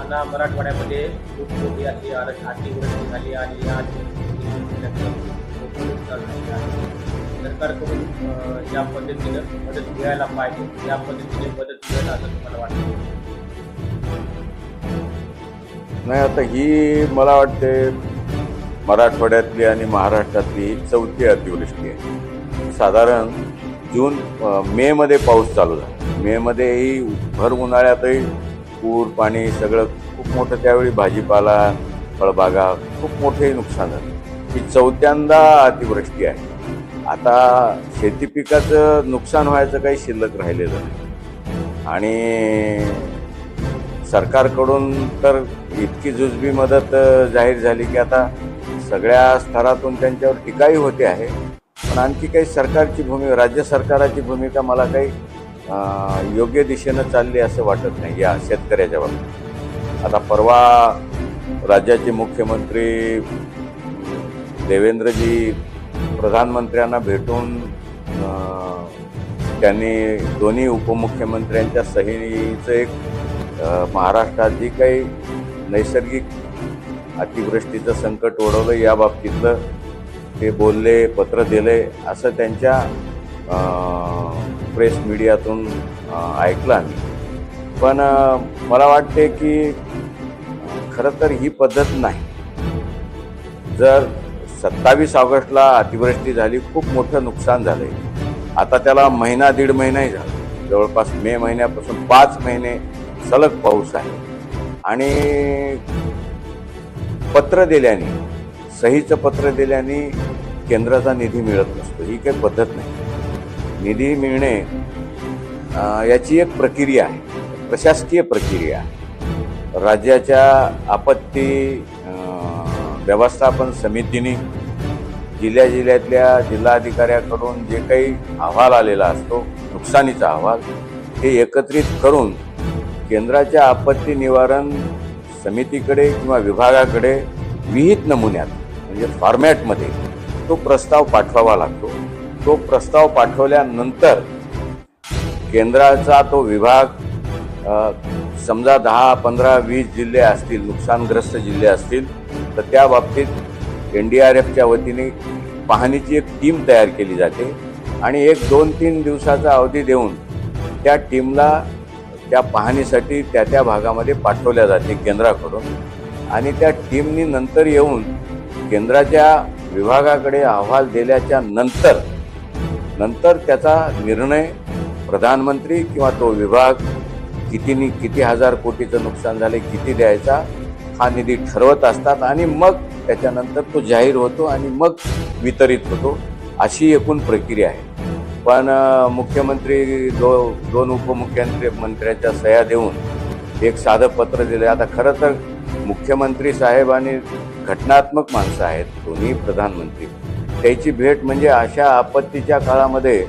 आता मराठवाड्यामध्ये खूप मोठी अशी आर्थिक अतिवृष्टी झाली आणि या सरकारकडून अं, या पद्धतीनं मदत मिळायला पाहिजे. या पद्धतीने मदत मिळेल असं तुम्हाला वाटतं? नाही आता ही मला वाटते मराठवाड्यातली आणि महाराष्ट्रातली चौथी अतिवृष्टी आहे. साधारण जून मेमध्ये पाऊस चालू झाला. मेमध्येही भर उन्हाळ्यातही पूर पाणी सगळं खूप मोठं त्यावेळी भाजीपाला फळबागा खूप मोठे नुकसान झालं. ही चौथ्यांदा अतिवृष्टी आहे. आता शेती पिकाचं नुकसान व्हायचं काही शिल्लक राहिलेलं नाही. आणि सरकारकडून तर इतकी जुजबी मदत जाहीर झाली की आता सगळ्या स्तरातून त्यांच्यावर टीकाही होते आहे. पण आणखी काही सरकारची भूमिका राज्य सरकाराची भूमिका मला काही योग्य दिशेनं चालली असं वाटत नाही या शेतकऱ्याच्या बाबतीत. आता परवा राज्याचे मुख्यमंत्री देवेंद्रजी प्रधानमंत्र्यांना भेटून त्यांनी दोन्ही उपमुख्यमंत्र्यांच्या सहीचं एक महाराष्ट्रात जी काही नैसर्गिक अतिवृष्टीचं संकट ओढवलं या बाबतीतलं ते बोलले पत्र दिले असं त्यांच्या प्रेस मीडियातून ऐकला ऐकलं आम्ही. पण मला वाटते की खरं तर ही पद्धत नाही. जर सत्तावीस ऑगस्टला अतिवृष्टी झाली खूप मोठं नुकसान झालंय. आता त्याला महिना दीड महिनाही झाला. जवळपास मे महिन्यापासून पाच महिने सलग पाऊस आहे. आणि पत्र दिल्याने सहीचं पत्र दिल्याने केंद्राचा निधी मिळत नसतो. ही काही पद्धत नाही. निधी मिळणे याची एक प्रक्रिया आहे प्रशासकीय प्रक्रिया आहे. राज्याच्या आपत्ती व्यवस्थापन समितीने जिल्ह्या जिल्ह्यातल्या जिल्हाधिकाऱ्याकडून जे काही अहवाल आलेला असतो नुकसानीचा अहवाल हे एकत्रित करून केंद्राच्या आपत्ती निवारण समितीकडे किंवा विभागाकडे विहित नमुन्यात म्हणजे फॉर्मॅटमध्ये तो प्रस्ताव पाठवावा लागतो. तो प्रस्ताव पाठवल्यानंतर केंद्राचा तो विभाग समजा दहा पंधरा वीस जिल्हे असतील नुकसानग्रस्त जिल्हे असतील तर त्या बाबतीत एन डी आर एफच्या वतीने पाहणीची एक टीम तयार केली जाते आणि एक दोन तीन दिवसाचा अवधी देऊन त्या टीमला त्या पाहणीसाठी त्या त्या भागामध्ये पाठवल्या जाते केंद्राकडून. आणि त्या टीमनी नंतर येऊन केंद्राच्या विभागाकडे अहवाल दिल्याच्या नंतर नंतर त्याचा निर्णय प्रधानमंत्री किंवा तो विभाग कितीनी किती हजार कोटीचं नुकसान झाले किती द्यायचा हा निधी ठरवत असतात आणि मग त्याच्यानंतर तो जाहीर होतो आणि मग वितरित होतो अशी एकूण प्रक्रिया आहे. पण मुख्यमंत्री दो दोन उपमुख्यमंत्री मंत्र्यांच्या सह्या देऊन एक साधं पत्र दिलं आता खरं तर मुख्यमंत्री साहेब आणि घटनात्मक माणसं आहेत दोन्ही प्रधानमंत्री. त्याची भेट म्हणजे अशा आपत्तीच्या काळामध्ये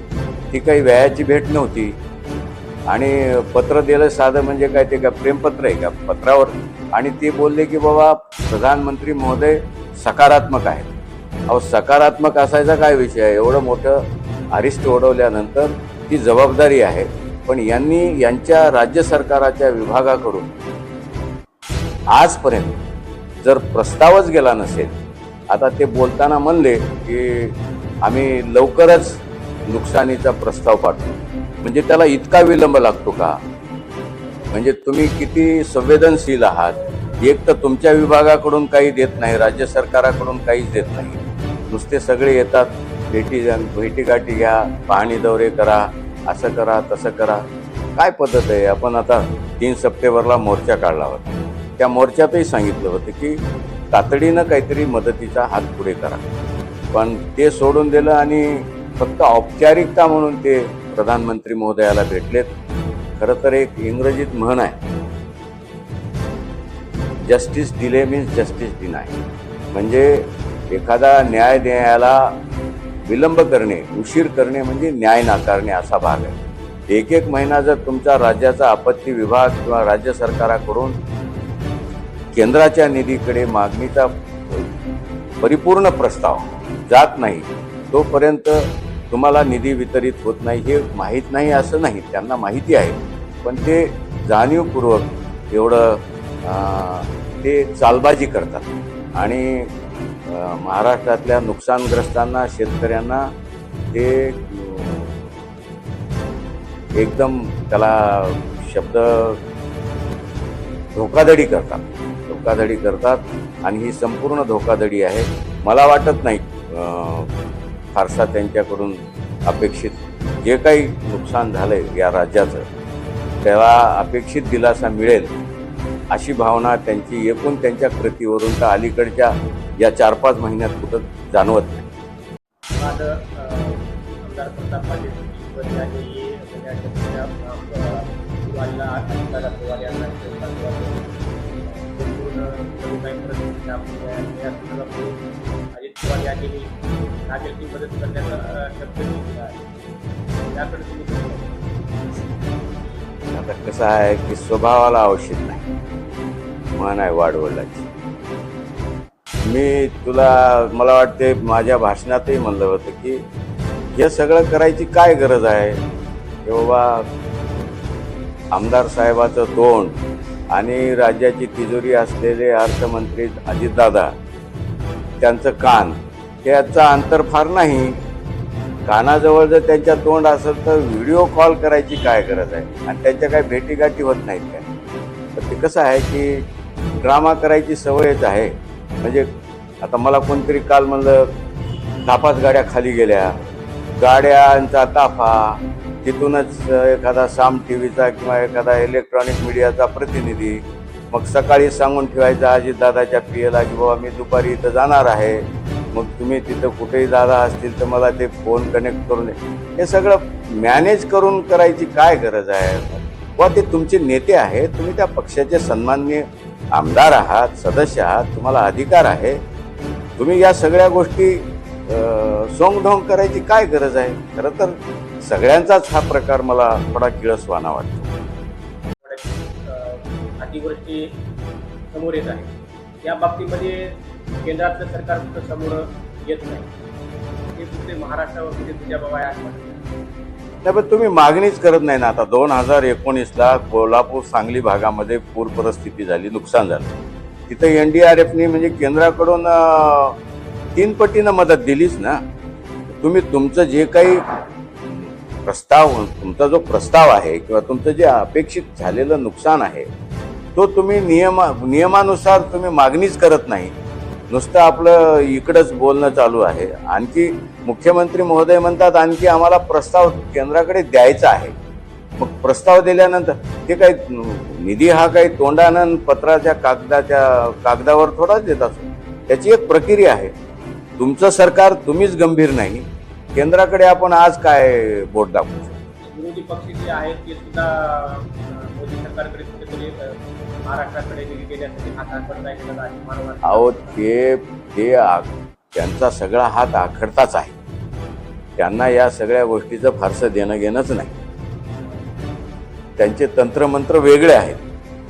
ती काही व्यायाची भेट नव्हती. आणि पत्र दिलं साधं म्हणजे काय ते काय प्रेमपत्र आहे का पत्रावर. आणि ते बोलले की बाबा प्रधानमंत्री महोदय सकारात्मक आहेत. अहो सकारात्मक असायचा काय विषय आहे? एवढं मोठं अरिष्ट ओढवल्यानंतर ती जबाबदारी आहे. पण यांनी यांच्या राज्य सरकाराच्या विभागाकडून आजपर्यंत जर प्रस्तावच गेला नसेल आता ते बोलताना म्हणले की आम्ही लवकरच नुकसानीचा प्रस्ताव पाठवू. म्हणजे त्याला इतका विलंब लागतो का? म्हणजे तुम्ही किती संवेदनशील आहात. एक तर तुमच्या विभागाकडून काही देत नाही राज्य सरकाराकडून काहीच देत नाही. नुसते सगळे येतात भेटी भेटीगाठी घ्या पाहणी दौरे करा असं करा तसं करा. काय पद्धत आहे? आपण आता तीन सप्टेंबरला मोर्चा काढला होता. त्या मोर्चातही सांगितलं होतं की तातडीनं काहीतरी मदतीचा हात पुढे करा. पण ते सोडून दिलं आणि फक्त औपचारिकता म्हणून ते प्रधानमंत्री महोदयाला भेटलेत खरं तर एक इंग्रजीत म्हण आहे. Justice delay means justice deny म्हणजे एखादा न्याय देण्याला विलंब करणे उशीर करणे म्हणजे न्याय नाकारणे असा भाग आहे. एक एक महिना जर तुमचा राज्याचा आपत्ती विभाग किंवा राज्य सरकाराकडून केंद्राच्या निधीकडे मागणीचा परिपूर्ण प्रस्ताव जात नाही तोपर्यंत तुम्हाला निधी वितरित होत नाही हे माहीत नाही असं नाही त्यांना माहिती आहे. पण ते जाणीवपूर्वक एवढं ते चालबाजी करतात. आणि महाराष्ट्रातल्या नुकसानग्रस्तांना शेतकऱ्यांना ते एकदम त्याला शब्द धोकाधडी करतात. धोकाधडी करतात आणि ही संपूर्ण धोकाधडी आहे. मला वाटत नाही फारसा त्यांच्याकडून अपेक्षित जे काही नुकसान झालंय या राज्याचं त्याला अपेक्षित दिलासा मिळेल अशी भावना त्यांची एकूण त्यांच्या कृतीवरून तर अलीकडच्या या चार पाच महिन्यात कुठं जाणवत नाही. आमदार अजित पवार यांनी मदत करण्याचा शब्द आहे त्याकडे तुम्ही आता कसं आहे की स्वभावाला औषध नाही. मन आहे वाढवलाची मी तुला मला वाटते माझ्या भाषणातही म्हणलं होतं की हे सगळं करायची काय गरज आहे? की बाबा आमदार साहेबाचं तोंड आणि राज्याची तिजोरी असलेले अर्थमंत्री अजितदादा त्यांचं कान त्याचं अंतर फार नाही. कानाजवळ जर त्यांच्या तोंड असेल तर व्हिडिओ कॉल करायची काय गरज आहे? आणि त्यांच्या काय भेटीगाठी होत नाहीत काय? तर ते कसं आहे की ड्रामा करायची सवयच आहे. म्हणजे आता मला कोणतरी काल म्हणलं तापाच गाड्या खाली गेल्या. गाड्यांचा ताफा. तिथूनच एखादा साम टी व्हीचा किंवा एखादा इलेक्ट्रॉनिक मीडियाचा प्रतिनिधी मग सकाळी सांगून ठेवायचा अजितदादाच्या पियेला की बाबा मी दुपारी इथं जाणार आहे. मग तुम्ही तिथं कुठेही दादा असतील तर मला ते फोन कनेक्ट करून हे सगळं मॅनेज करून करायची काय गरज आहे? व ते तुमचे नेते आहेत. तुम्ही त्या पक्षाचे सन्माननीय आमदार आहात सदस्य आहात. तुम्हाला अधिकार आहे. तुम्ही या सगळ्या गोष्टी सोंगढोंग करायची काय गरज आहे? खरं तर सगळ्यांचाच हा प्रकार मला थोडा किळसवाना वाटतो. अतिवृष्टी समोर येत आहे. या बाबतीमध्ये केंद्रातलं सरकार कुठं समोर येत नाही? हे कुठे महाराष्ट्रावर कुठे तुझ्या बाबा. नाही पण तुम्ही मागणीच करत नाही ना. आता दोन हजार एकोणीसला कोल्हापूर सांगली भागामध्ये पूर परिस्थिती झाली नुकसान झालं. तिथं एन डी आर एफनी म्हणजे केंद्राकडून तीन पटीनं मदत दिलीच ना. तुम्ही तुमचं जे काही प्रस्ताव तुमचा जो प्रस्ताव आहे किंवा तुमचं जे अपेक्षित झालेलं नुकसान आहे तो तुम्ही नियमा नियमानुसार तुम्ही मागणीच करत नाही. नुसतं आपलं इकडंच बोलणं चालू आहे. आणखी मुख्यमंत्री महोदय म्हणतात आणखी आम्हाला प्रस्ताव केंद्राकडे द्यायचा आहे. मग प्रस्ताव दिल्यानंतर ते काही निधी हा काही तोंडानं पत्राच्या कागदाच्या कागदावर थोडाच देत असतो. त्याची एक प्रक्रिया आहे. तुमचं सरकार तुम्हीच गंभीर नाही. केंद्राकडे आपण आज काय बोट दाखवू शकतो? विरोधी पक्ष जे आहेत ते सुद्धा मोदी सरकारकडे कुठेतरी महाराष्ट्राकडे. अहो ते ते आ- त्यांचा सगळा हात आखडताच आहे. त्यांना या सगळ्या गोष्टीचं फारसं देणं घेणंच नाही. त्यांचे तंत्रमंत्र वेगळे आहेत.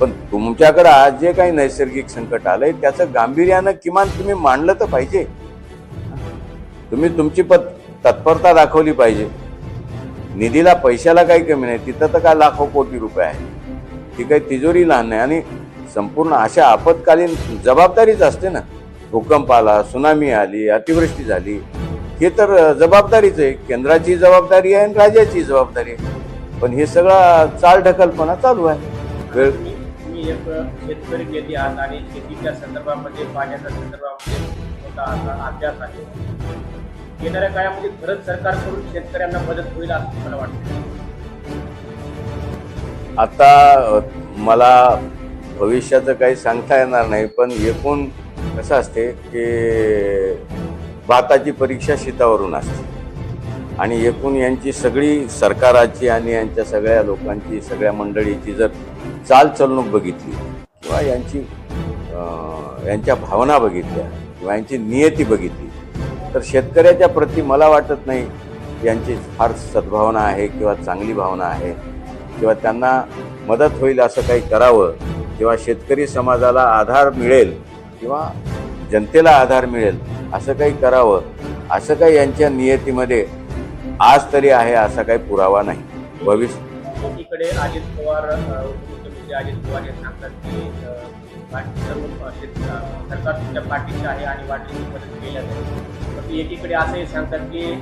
पण तुमच्याकडं आज जे काही नैसर्गिक संकट आलंय त्याचं गांभीर्यानं किमान तुम्ही मांडलं तर पाहिजे. तुम्ही तुमची पत तत्परता दाखवली पाहिजे. निधीला पैशाला काही कमी नाही तिथं तर काय लाखो कोटी रुपये आहे. ती काही तिजोरी लहान नाही आणि संपूर्ण अशा आपत्कालीन जबाबदारीच असते ना. भूकंप आला सुनामी आली अतिवृष्टी झाली. हे तर जबाबदारीच आहे. केंद्राची जबाबदारी आहे आणि राज्याची जबाबदारी आहे. पण हे सगळा चाल ढकलपणा चालू आहे. वेळ तुम्ही तुम्ही एक शेतकरी नेते आहात आणि शेतीच्या संदर्भामध्ये पाण्याच्या संदर्भामध्ये मोठा असा अभ्यास आहे. येणाऱ्या काळामध्ये खरंच सरकारकडून शेतकऱ्यांना मदत होईल असं मला वाटतं. आता मला भविष्याचं काही सांगता येणार नाही पण एकूण कसं असते की भाताची परीक्षा शेतावरून असते. आणि एकूण यांची सगळी सरकाराची आणि यांच्या सगळ्या लोकांची सगळ्या मंडळीची जर चालचलणूक बघितली किंवा यांची यांच्या भावना बघितल्या किंवा यांची नियती बघितली तर शेतकऱ्याच्या प्रती मला वाटत नाही यांची फार सद्भावना आहे किंवा चांगली भावना आहे किंवा त्यांना मदत होईल असं काही करावं किंवा शेतकरी समाजाला आधार मिळेल किंवा जनतेला आधार मिळेल असं काही करावं असं काही यांच्या नियतीमध्ये आज तरी आहे असा काही पुरावा नाही. भविष्य अजित पवार मुख्यमंत्री अजित पवार हे सांगतात की बाकी सर्व शेत- सरकार तुमच्या पाठीशी आहे आणि वाटेची मदत केल्या जाईल पण एकीकडे असंही सांगतात की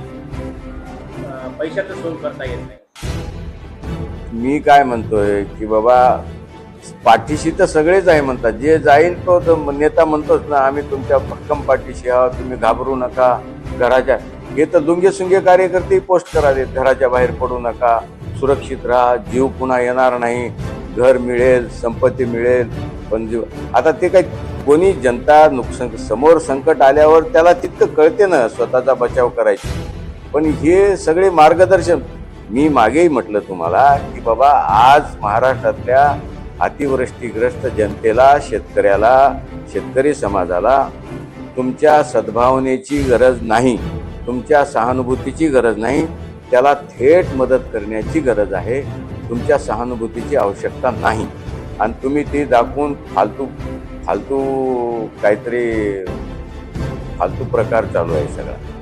पैशाचं सोय करता येत नाही. मी काय म्हणतोय की बाबा पाठीशी तर सगळेच आहे म्हणतात. जे जाईल तो तो नेता म्हणतोच ना आम्ही तुमच्या भक्कम पाठीशी आहोत तुम्ही घाबरू नका घराच्या हे तर लुंगे सुंगे कार्यकर्ते पोस्ट करालेत घराच्या बाहेर पडू नका सुरक्षित राहा जीव पुन्हा येणार नाही. घर मिळेल संपत्ती मिळेल पण आता ते काय कोणी जनता नुकसान समोर संकट आल्यावर त्याला तितकं कळते ना स्वतःचा बचाव करायची. पण हे सगळे मार्गदर्शन मी मागेही म्हटलं तुम्हाला की बाबा आज महाराष्ट्रातल्या अतिवृष्टीग्रस्त जनतेला शेतकऱ्याला शेतकरी समाजाला तुमच्या सद्भावनेची गरज नाही तुमच्या सहानुभूतीची गरज नाही त्याला थेट मदत करण्याची गरज आहे. तुमच्या सहानुभूतीची आवश्यकता नाही. आणि तुम्ही ती दाखवून फालतू फालतू काहीतरी फालतू प्रकार चालू आहे सगळा.